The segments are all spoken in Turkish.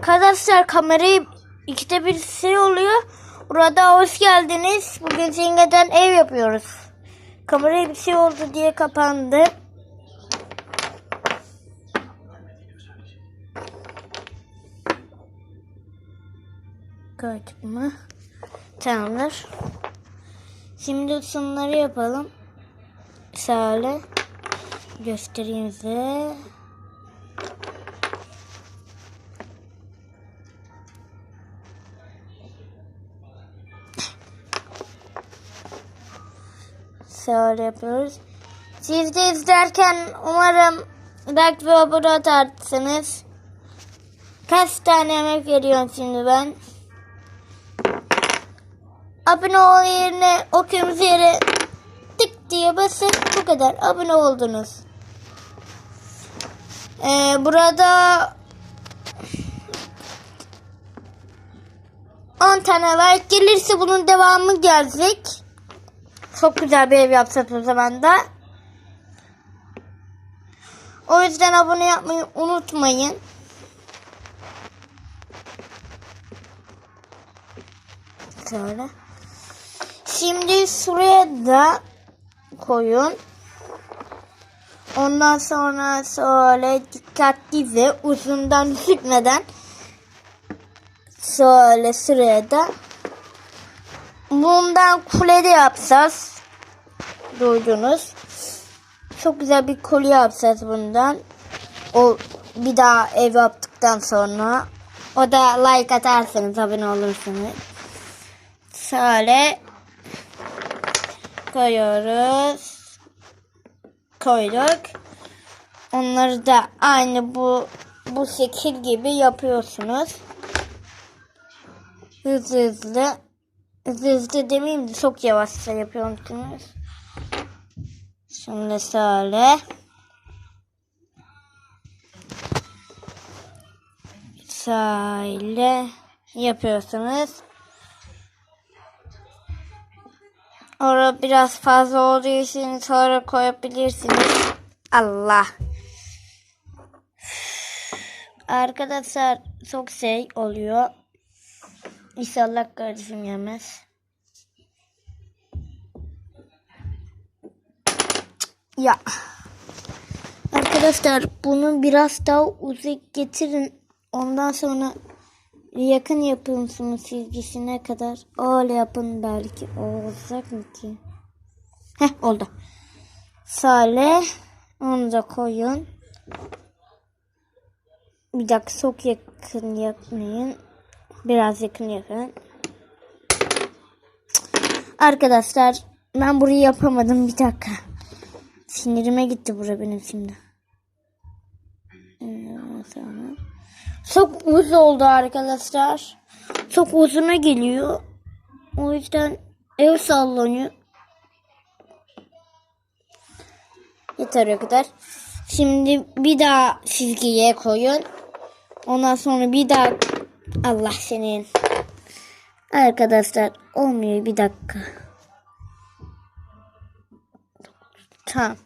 Arkadaşlar kamerayı ikide bir şey oluyor. Burada hoş geldiniz. Bugün Zinge'den ev yapıyoruz. Kameraya bir şey oldu diye kapandı. Gördük mü? Tamamdır. Şimdi şunları yapalım. Şöyle göstereyim size. Şöyle yapıyoruz. Siz de izlerken umarım like ve abone atarsınız. Kaç tane yemek veriyorum şimdi ben. Abone ol yerine o kırmızı yere tık diye basın. Bu kadar. Abone oldunuz. Ee, burada 10 tane like gelirse bunun devamı gelecek. Çok güzel bir ev yapsak o zaman. O yüzden abone yapmayı unutmayın. Şöyle. Şimdi şuraya da koyun. Ondan sonra şöyle dikkatlice uzundan sürtmeden şöyle şuraya da bundan kule de yapacağız. Duydunuz. Çok güzel bir kolye yapacağız bundan. O bir daha ev yaptıktan sonra o da like atarsanız abone olursunuz. Şöyle koyuyoruz. Koyduk. Onları da aynı bu bu şekil gibi yapıyorsunuz. Hızlı hızlı. Hızlı hızlı demeyeyim de çok yavaşça yapıyorsunuz. Şimdi şöyle. Şöyle yapıyorsunuz. Orada biraz fazla olduğu için sonra koyabilirsiniz. Allah. Arkadaşlar çok şey oluyor. İnşallah kardeşim yemez. Ya. Arkadaşlar bunu biraz daha uzak getirin. Ondan sonra yakın yapıyorsunuz çizgisine kadar. Öyle yapın belki. Olacak mı ki? Heh oldu. Sale. Onu da koyun. Bir dakika çok yakın yapmayın. Biraz yakın yapın. Arkadaşlar ben burayı yapamadım bir dakika. Sinirime gitti bura benim şimdi. Ee. Çok uzun oldu arkadaşlar. Çok uzuna geliyor. O yüzden ev sallanıyor. Yeter o kadar. Şimdi bir daha çizgiye koyun. Ondan sonra bir daha Allah senin. Arkadaşlar olmuyor bir dakika. Tamam.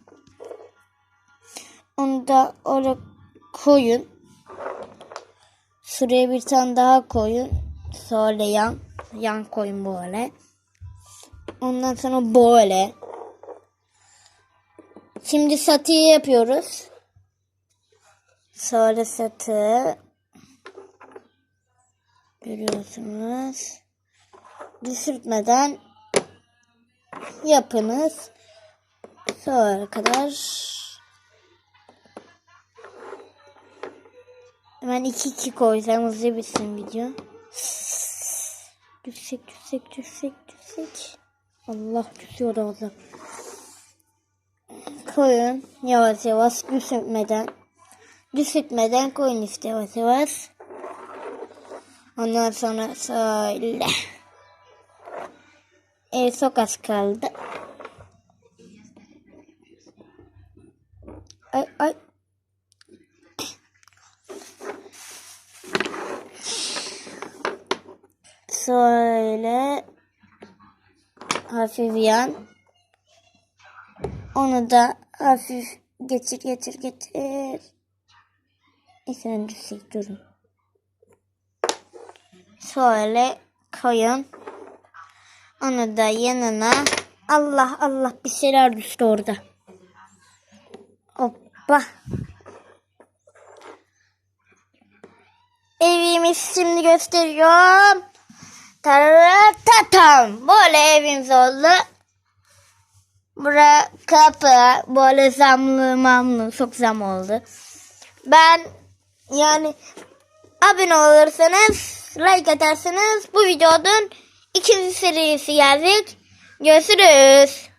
Onu da oraya koyun. Şuraya bir tane daha koyun. Şöyle yan. Yan koyun böyle. Ondan sonra böyle. Şimdi satıyı yapıyoruz. Şöyle satı. Görüyorsunuz. Düşürtmeden yapınız. Sonra kadar Hemen iki iki koysam hızlı bitsin video. Düşsek düşsek düşsek düşsek. Allah düşüyor orada. Koyun yavaş yavaş düşürtmeden. Düşürtmeden koyun işte yavaş yavaş. Ondan sonra şöyle. Ev çok az kaldı. Ay ay. Şöyle hafif yan. Onu da hafif geçir geçir geçir. Düşecek durun. Şöyle koyun. Onu da yanına. Allah Allah bir şeyler düştü orada. Hoppa. Evimiz şimdi gösteriyorum. Taratatam. Böyle evimiz oldu. Bura kapı. Böyle zamlı mamlı. Çok zam oldu. Ben yani abone olursanız like atarsanız bu videonun ikinci serisi gelecek. Görüşürüz.